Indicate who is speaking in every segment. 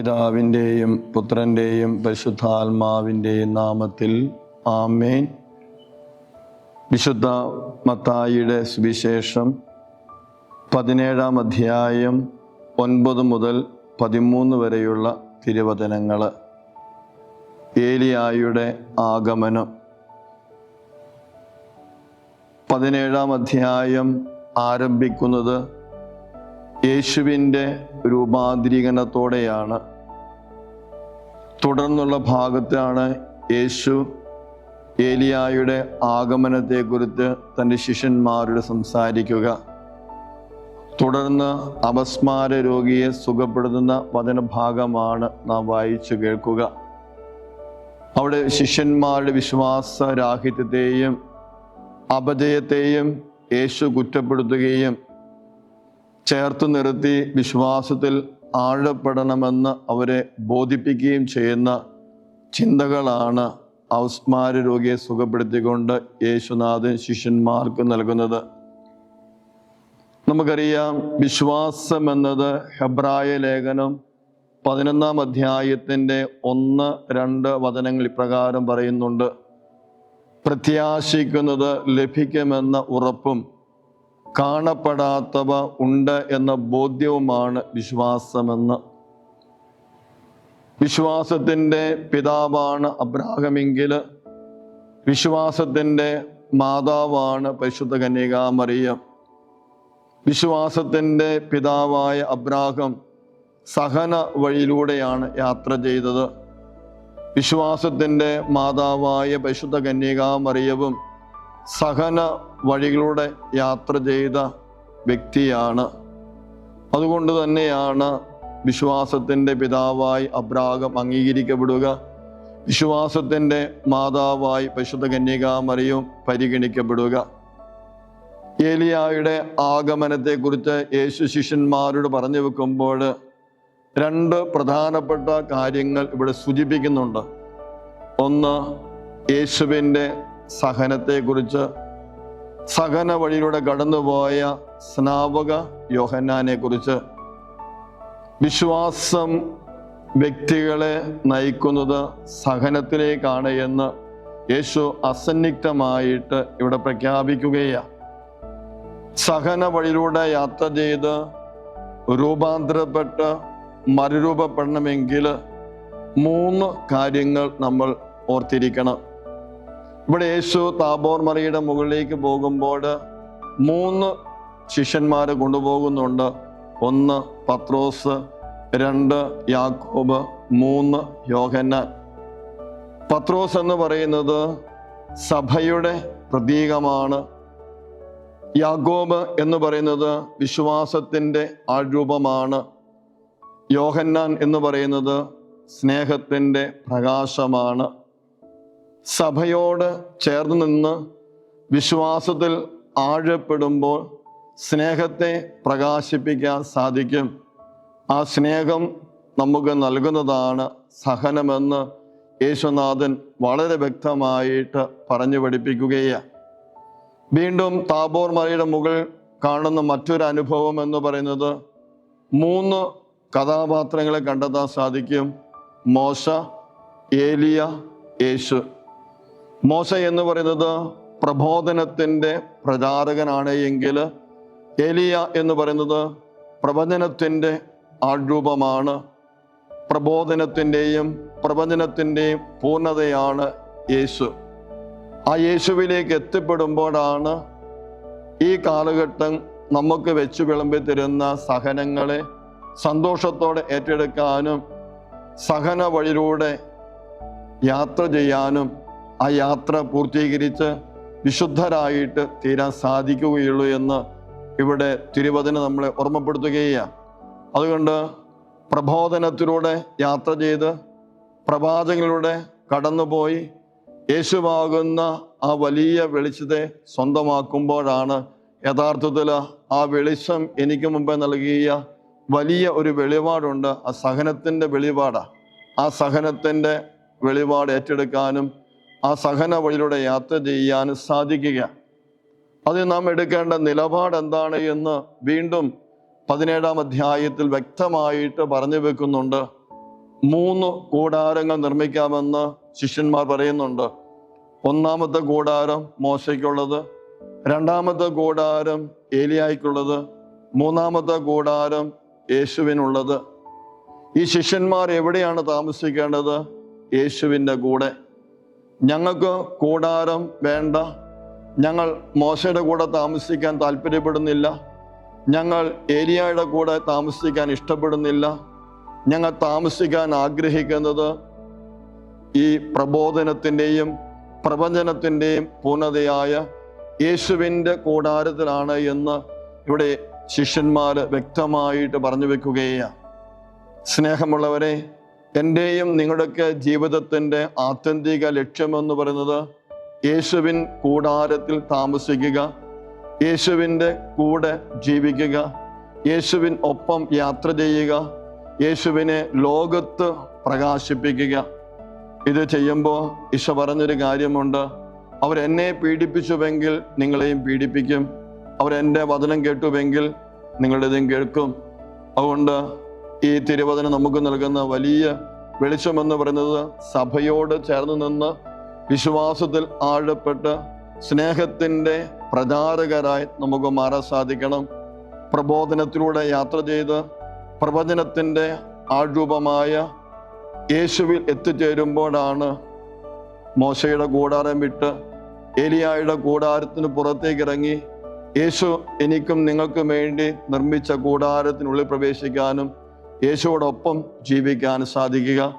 Speaker 1: പിതാവിന്റെയും പുത്രന്റെയും പരിശുദ്ധാത്മാവിന്റെയും നാമത്തിൽ ആമേൻ. വിശുദ്ധ മത്തായിയുടെ സുവിശേഷം പതിനേഴാം അധ്യായം ഒൻപത് മുതൽ പതിമൂന്ന് വരെയുള്ള തിരുവചനങ്ങൾ ഏലിയായുടെ ആഗമനം. പതിനേഴാം അധ്യായം ആരംഭിക്കുന്നത് യേശുവിന്റെ രൂപാന്തരീകരണത്തോടെയാണ്. തുടർന്നുള്ള ഭാഗത്താണ് യേശു ഏലിയായുടെ ആഗമനത്തെക്കുറിച്ച് തന്റെ ശിഷ്യന്മാരോട് സംസാരിക്കുക. തുടർന്ന് അപസ്മാര രോഗിയെ സുഖപ്പെടുത്തുന്ന വചനഭാഗമാണ് നാം വായിച്ചു കേൾക്കുക. അവിടെ ശിഷ്യന്മാരുടെ വിശ്വാസ രാഹിത്യത്തെയും അപജയത്തെയും യേശു കുറ്റപ്പെടുത്തുകയും ചേർത്ത് നിർത്തി വിശ്വാസത്തിൽ ആഴപ്പെടണമെന്ന് അവരെ ബോധിപ്പിക്കുകയും ചെയ്യുന്ന ചിന്തകളാണ് ഔസ്മാര രോഗിയെ സുഖപ്പെടുത്തിക്കൊണ്ട് യേശുനാഥൻ ശിഷ്യന്മാർക്ക് നൽകുന്നത്. നമുക്കറിയാം വിശ്വാസം എന്നത് ഹെബ്രായ ലേഖനം പതിനൊന്നാം അധ്യായത്തിന്റെ ഒന്ന് രണ്ട് വചനങ്ങൾ ഇപ്രകാരം പറയുന്നുണ്ട്. പ്രത്യാശിക്കുന്നത് ലഭിക്കുമെന്ന ഉറപ്പും കാണപ്പെടാത്തവ ഉണ്ട് എന്ന ബോധ്യവുമാണ് വിശ്വാസമെന്ന്. വിശ്വാസത്തിന്റെ പിതാവാണ് അബ്രാഹമെങ്കിൽ വിശ്വാസത്തിന്റെ മാതാവാണ് പരിശുദ്ധ കന്യകാമറിയം വിശ്വാസത്തിന്റെ പിതാവായ അബ്രാഹം സഹന വഴിയിലൂടെയാണ് യാത്ര ചെയ്തത്. വിശ്വാസത്തിന്റെ മാതാവായ പരിശുദ്ധ കന്യകാമറിയവും സഹന വഴികളിലൂടെ യാത്ര ചെയ്ത വ്യക്തിയാണ്. അതുകൊണ്ട് തന്നെയാണ് വിശ്വാസത്തിന്റെ പിതാവായി അബ്രാഹം അംഗീകരിക്കപ്പെടുക. വിശ്വാസത്തിന്റെ മാതാവായി പരിശുദ്ധ കന്യകാമറിയും പരിഗണിക്കപ്പെടുക. ഏലിയായുടെ ആഗമനത്തെക്കുറിച്ച് യേശു ശിഷ്യന്മാരോട് പറഞ്ഞു വെക്കുമ്പോൾ രണ്ട് പ്രധാനപ്പെട്ട കാര്യങ്ങൾ ഇവിടെ സൂചിപ്പിക്കുന്നുണ്ട്. ഒന്ന് യേശുവിന്റെ സഹനത്തെക്കുറിച്ച്. സഹന വഴിയിലൂടെ കടന്നുപോയ സ്നാപക യോഹന്നാനെ കുറിച്ച് വിശ്വാസം വ്യക്തികളെ നയിക്കുന്നത് സഹനത്തിലേക്കാണ് എന്ന് യേശു അസന്നിഗ്ധമായിട്ട് ഇവിടെ പ്രഖ്യാപിക്കുകയാണ് സഹന വഴിയിലൂടെ യാത്ര ചെയ്ത് രൂപാന്തരപ്പെട്ട് മറുരൂപപ്പെടണമെങ്കിൽ മൂന്ന് കാര്യങ്ങൾ നമ്മൾ ഓർത്തിരിക്കണം. ഇവിടെ യേശു താബോർ മറിയുടെ മുകളിലേക്ക് പോകുമ്പോൾ മൂന്ന് ശിഷ്യന്മാരെ കൊണ്ടുപോകുന്നുണ്ട്. ഒന്ന് പത്രോസ് രണ്ട് യാക്കോബ് മൂന്ന് യോഹന്നാൻ. പത്രോസ് എന്ന് പറയുന്നത് സഭയുടെ പ്രതീകമാണ്. യാഗോബ് എന്ന് പറയുന്നത് വിശ്വാസത്തിന്റെ ആഴൂപമാണ് യോഹന്നാൻ എന്ന് പറയുന്നത് സ്നേഹത്തിന്റെ പ്രകാശമാണ്. സഭയോട് ചേർന്ന് നിന്ന് വിശ്വാസത്തിൽ ആഴപ്പെടുമ്പോൾ സ്നേഹത്തെ പ്രകാശിപ്പിക്കാൻ സാധിക്കും. ആ സ്നേഹം നമുക്ക് നൽകുന്നതാണ് സഹനമെന്ന് യേശുനാഥൻ വളരെ വ്യക്തമായിട്ട് പറഞ്ഞു പഠിപ്പിക്കുകയാണ്. വീണ്ടും താബോർ മലയുടെ മുകൾ കാണുന്ന മറ്റൊരു അനുഭവം എന്ന് പറയുന്നത് മൂന്ന് കഥാപാത്രങ്ങളെ കണ്ടെത്താൻ സാധിക്കും. മോശ ഏലിയ യേശു. മോശ എന്ന് പറയുന്നത് പ്രബോധനത്തിന്റെ പ്രചാരകനാണ് എങ്കിൽ എലിയ എന്ന് പറയുന്നത് പ്രവചനത്തിന്റെ ആൾരൂപമാണ് പ്രബോധനത്തിന്റെയും പ്രവചനത്തിന്റെയും പൂർണതയാണ് യേശു. ആ യേശുവിലേക്ക് എത്തിപ്പെടുമ്പോഴാണ് ഈ കാലഘട്ടം നമുക്ക് വെച്ചു വിളമ്പി തരുന്ന സഹനങ്ങളെ സന്തോഷത്തോടെ ഏറ്റെടുക്കാനും സഹന വഴിയിലൂടെ യാത്ര ചെയ്യാനും ആ യാത്ര പൂർത്തീകരിച്ച് വിശുദ്ധരായിട്ട് തീരാൻ സാധിക്കുകയുള്ളൂ എന്ന് ഇവിടെ തിരുവചന നമ്മളെ ഓർമ്മപ്പെടുത്തുകയാണ് അതുകൊണ്ട് പ്രബോധനത്തിലൂടെ യാത്ര ചെയ്ത് പ്രവാചകങ്ങളിലൂടെ കടന്നുപോയി യേശുവാകുന്ന ആ വലിയ വെളിച്ചത്തെ സ്വന്തമാക്കുമ്പോഴാണ് യഥാർത്ഥത്തിൽ ആ വെളിച്ചം എനിക്ക് മുമ്പേ നൽകിയ വലിയ ഒരു വെളിപാടുണ്ട്. ആ സഹനത്തിന്റെ വെളിപാടാണ് ആ സഹനത്തിന്റെ വെളിപാട് ഏറ്റെടുക്കാനും ആ സഹന വഴിയിലൂടെ യാത്ര ചെയ്യാൻ സാധിക്കുക. അത് നാം എടുക്കേണ്ട നിലപാട് എന്താണ് എന്ന് വീണ്ടും പതിനേഴാം അധ്യായത്തിൽ വ്യക്തമായിട്ട് പറഞ്ഞു വെക്കുന്നുണ്ട്. മൂന്ന് കൂടാരങ്ങൾ നിർമ്മിക്കാമെന്ന് ശിഷ്യന്മാർ പറയുന്നുണ്ട്. ഒന്നാമത്തെ കൂടാരം മോശയ്ക്കുള്ളത് രണ്ടാമത്തെ കൂടാരം ഏലിയായിക്കുള്ളത് മൂന്നാമത്തെ കൂടാരം യേശുവിനുള്ളത്. ഈ ശിഷ്യന്മാർ എവിടെയാണ് താമസിക്കേണ്ടത്? യേശുവിന്റെ കൂടെ. ഞങ്ങൾക്ക് കൂടാരം വേണ്ട. ഞങ്ങൾ മോശയുടെ കൂടെ താമസിക്കാൻ താല്പര്യപ്പെടുന്നില്ല. ഞങ്ങൾ ഏരിയയുടെ കൂടെ താമസിക്കാൻ ഇഷ്ടപ്പെടുന്നില്ല. ഞങ്ങൾ താമസിക്കാൻ ആഗ്രഹിക്കുന്നത് ഈ പ്രബോധനത്തിന്റെയും പ്രപഞ്ചനത്തിന്റെയും പൂർണതയായ യേശുവിന്റെ കൂടാരത്തിലാണ് എന്ന് ഇവിടെ ശിഷ്യന്മാർ വ്യക്തമായിട്ട് പറഞ്ഞു വെക്കുകയാണ്. സ്നേഹമുള്ളവരെ എന്റെയും നിങ്ങളുടെയൊക്കെ ജീവിതത്തിന്റെ ആത്യന്തിക ലക്ഷ്യമെന്ന് പറയുന്നത് യേശുവിൻ കൂടാരത്തിൽ താമസിക്കുക യേശുവിന്റെ കൂടെ ജീവിക്കുക യേശുവിൻ ഒപ്പം യാത്ര ചെയ്യുക യേശുവിനെ ലോകത്ത് പ്രകാശിപ്പിക്കുക. ഇത് ചെയ്യുമ്പോൾ ഈശോ പറഞ്ഞൊരു കാര്യമുണ്ട്. അവരെന്നെ പീഡിപ്പിച്ചുവെങ്കിൽ നിങ്ങളെയും പീഡിപ്പിക്കും. അവരെന്റെ വചനം കേട്ടുവെങ്കിൽ നിങ്ങളുടേതും കേൾക്കും. അതുകൊണ്ട് ഈ തിരുവചന നമുക്ക് നൽകുന്ന വലിയ വെളിച്ചമെന്ന് പറയുന്നത് സഭയോട് ചേർന്ന് നിന്ന് വിശ്വാസത്തിൽ ആഴപ്പെട്ട് സ്നേഹത്തിന്റെ പ്രചാരകരായി നമുക്ക് മാറാൻ സാധിക്കണം. പ്രബോധനത്തിലൂടെ യാത്ര ചെയ്ത് പ്രവചനത്തിന്റെ ആഴൂപമായ യേശുവിൽ എത്തിച്ചേരുമ്പോഴാണ് മോശയുടെ കൂടാരം വിട്ട് ഏലിയായുടെ കൂടാരത്തിന് പുറത്തേക്ക് ഇറങ്ങി യേശു എനിക്കും നിങ്ങൾക്കും വേണ്ടി നിർമ്മിച്ച കൂടാരത്തിനുള്ളിൽ പ്രവേശിക്കാനും യേശുവോടൊപ്പം ജീവിക്കാൻ സാധിക്കുക.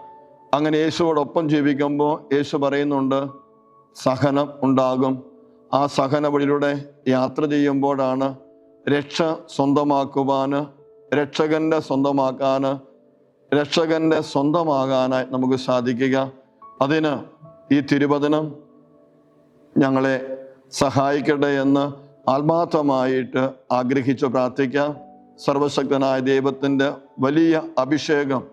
Speaker 1: അങ്ങനെ യേശുവോടൊപ്പം ജീവിക്കുമ്പോൾ യേശു പറയുന്നുണ്ട് സഹനം ഉണ്ടാകും. ആ സഹന വഴിയിലൂടെ യാത്ര ചെയ്യുമ്പോഴാണ് രക്ഷ സ്വന്തമാക്കുവാൻ രക്ഷകന്റെ സ്വന്തമാക്കാൻ രക്ഷകന്റെ സ്വന്തമാകാനായി നമുക്ക് സാധിക്കുക. അതിന് ഈ തിരുവചനം ഞങ്ങളെ സഹായിക്കട്ടെ എന്ന് ആത്മാർത്ഥമായിട്ട് ആഗ്രഹിച്ചു പ്രാർത്ഥിക്കാം. സർവശക്തനായ ദൈവത്തിന്റെ വലിയ അഭിഷേകം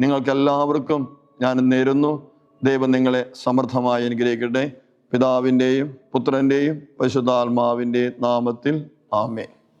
Speaker 1: നിങ്ങൾക്കെല്ലാവർക്കും ഞാൻ നേരുന്നു. ദൈവം നിങ്ങളെ സമൃദ്ധമായി അനുഗ്രഹിക്കട്ടെ. പിതാവിന്റെയും പുത്രന്റെയും പരിശുദ്ധാത്മാവിന്റെയും നാമത്തിൽ ആമേ